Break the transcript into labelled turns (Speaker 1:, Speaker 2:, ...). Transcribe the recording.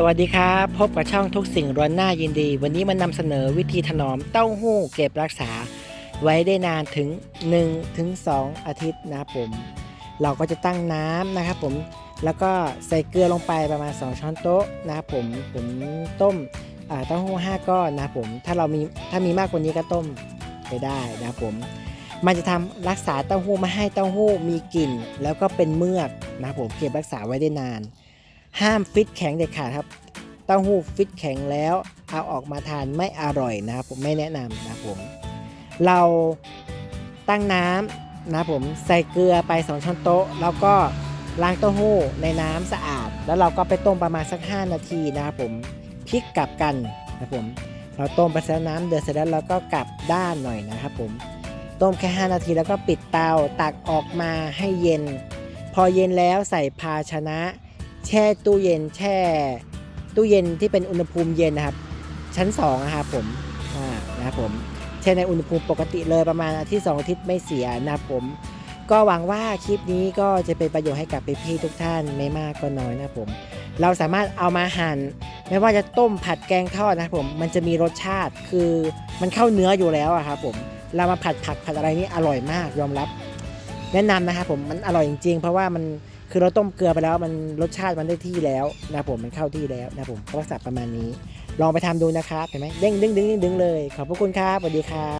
Speaker 1: สวัสดีครับ พบกับช่องทุกสิ่งร้อนหน้ายินดี วันนี้มานำเสนอวิธีถนอมเต้าหู้เก็บรักษา ไว้ได้นานถึง1ถึง2อาทิตย์นะผม เราก็จะตั้งน้ำนะครับผมแล้วก็ใส่เกลือลงไปประมาณ 2 ช้อนโต๊ะนะครับผมผมต้มเต้าหู้5ก้อนนะครับผมถ้าเรามีถ้ามีมากกว่านี้ก็ต้มไปได้นะครับผม มันจะทำรักษาเต้าหู้ไม่ให้เต้าหู้มีกลิ่น แล้วก็เป็นเมือกนะครับผมเก็บรักษาไว้ได้นาน ห้ามฟิตแข็งเด็ดขาดครับเต้าหู้ฟิตแข็งแล้วเอาออกมาทานไม่อร่อยนะครับผมไม่แนะนำนะครับผมเราตั้งน้ำนะครับผมใส่เกลือไป 2 ช้อนโต๊ะ แล้วก็ล้างเต้าหู้ในน้ำสะอาด แล้วเราก็ไปต้มประมาณสัก 5 นาทีนะครับผมพลิกกลับกันนะครับผมเราต้มไปเสร็จแล้วน้ำเดือดเสร็จแล้วเราก็กลับด้านหน่อยนะครับผมต้มแค่ 5 นาทีแล้วก็ปิดเตาตักออกมาให้เย็น พอเย็นแล้วใส่ภาชนะ แช่ตู้เย็น แช่ตู้เย็นที่เป็นอุณหภูมิเย็นนะครับ ชั้น2นะครับผมอ่านะครับผมแช่ในอุณหภูมิปกติเลยประมาณอาทิตย์สองอาทิตย์ไม่เสียนะครับผม ก็หวังว่าคลิปนี้ก็จะเป็นประโยชน์ให้กับพี่ๆทุกท่านไม่มากก็น้อยนะครับผม เราสามารถเอามาหั่นไม่ว่าจะต้มผัดแกงทอดนะครับผมมันจะมีรสชาติคือมันเข้าเนื้ออยู่แล้วอะครับผมเรามาผัดผักผัดอะไรนี่อร่อยมากยอมรับ แนะนำนะครับผมมันอร่อยจริงๆ เพราะว่ามัน คือเราต้มเกลือไปแล้วมันรสชาติมันได้ที่แล้วนะผมมันเข้าที่แล้วนะผมก็สับประมาณนี้ ลองไปทำดูนะครับเห็นไหมเด้งดึงดึงดึงดึงเลย ขอบพระคุณครับสวัสดีครับ